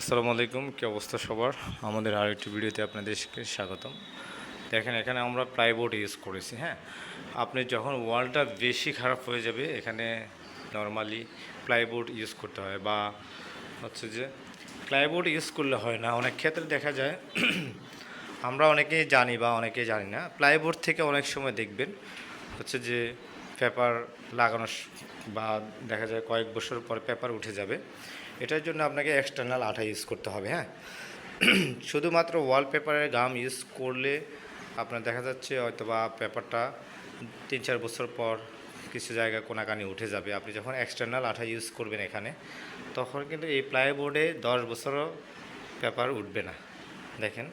আসসালামু আলাইকুম, কী অবস্থা সবার? আমাদের আরেকটি ভিডিওতে আপনাদেরকে স্বাগতম। দেখেন, এখানে আমরা প্লাইবোর্ড ইউজ করেছি হ্যাঁ? আপনি যখন ওয়ালটা বেশি খারাপ হয়ে যাবে, এখানে নর্মালি প্লাইবোর্ড ইউজ করতে হয় বা হচ্ছে যে প্লাইবোর্ড ইউজ করলে হয় না। অনেক ক্ষেত্রে দেখা যায়, আমরা অনেকেই জানি বা অনেকেই জানি না প্লাইবোর্ড থেকে অনেক সময় দেখবেন হচ্ছে যে পেপার লাগানো বা দেখা যায় কয়েক বছর পর পেপার উঠে যাবে। এটার জন্য আপনাকে এক্সটার্নাল আঠা ইউজ করতে হবে হ্যাঁ? শুধুমাত্র ওয়ালপেপারের গাম ইউজ করলে আপনার দেখা যাচ্ছে হয়তো বা পেপারটা তিন চার বছর পর কিছু জায়গা কোনাকানি উঠে যাবে। আপনি যখন এক্সটার্নাল আঠা ইউজ করবেন এখানে, তখন কিন্তু এই প্লাইবোর্ডে দশ বছরও পেপার উঠবে না। দেখেন।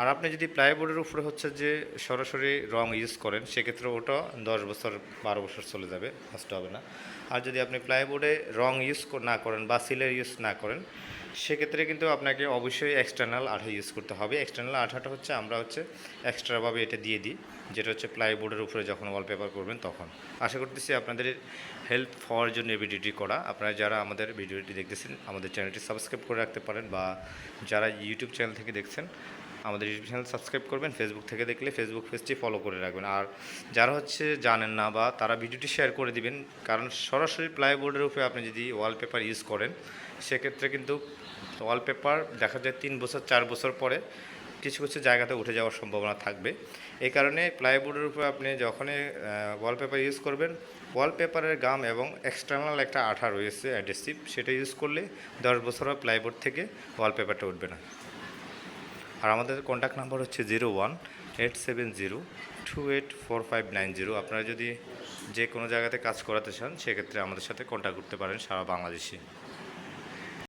আর আপনি যদি প্লাইবোর্ডের উপরে হচ্ছে যে সরাসরি রং ইউজ করেন, সেক্ষেত্রে ওটা দশ বছর, বারো বছর চলে যাবে, নষ্ট হবে না। আর যদি আপনি প্লাইবোর্ডে রং ইউজ না করেন বা সিলের ইউজ না করেন, সেক্ষেত্রে কিন্তু আপনাকে অবশ্যই এক্সটার্নাল আঠা ইউজ করতে হবে। এক্সটার্নাল আঠাটা হচ্ছে আমরা হচ্ছে এক্সট্রাভাবে এটা দিয়ে দিই, যেটা হচ্ছে প্লাইবোর্ডের উপরে যখন ওয়ালপেপার করবেন তখন। আশা করতেছি আপনাদের হেল্প হওয়ার জন্য ভিডিওটি করা। আপনারা যারা আমাদের ভিডিওটি দেখতেছেন, আমাদের চ্যানেলটি সাবস্ক্রাইব করে রাখতে পারেন বা যারা ইউটিউব চ্যানেল থেকে দেখছেন আমাদের ইউটিউব চ্যানেল সাবস্ক্রাইব করবেন ফেসবুক থেকে দেখলে ফেসবুক পেজটি ফলো করে রাখবেন। আর যারা হচ্ছে জানেন না বা তারা ভিডিওটি শেয়ার করে দিবেন, কারণ সরাসরি প্লাইবোর্ডের উপরে আপনি যদি ওয়ালপেপার ইউজ করেন, সেক্ষেত্রে কিন্তু ওয়ালপেপার দেখা যায় তিন বছর, চার বছর পরে কিছু কিছু জায়গাতে উঠে যাওয়ার সম্ভাবনা থাকবে। এই কারণে প্লাইবোর্ডের উপরে আপনি যখনই ওয়ালপেপার ইউজ করবেন ওয়ালপেপারের গাম এবং এক্সটার্নাল একটা আঠা রয়েছে অ্যাডেসিভ সেটা ইউজ করলে দশ বছরও প্লাইবোর্ড থেকে ওয়ালপেপারটা উঠবে না। আর আমাদের কন্ট্যাক্ট নাম্বার হচ্ছে zero one eight seven zero two eight four five nine zero আপনারা যদি যে কোনো জায়গাতে কাজ করাতে চান, সেক্ষেত্রে আমাদের সাথে কন্ট্যাক্ট করতে পারেন সারা বাংলাদেশে।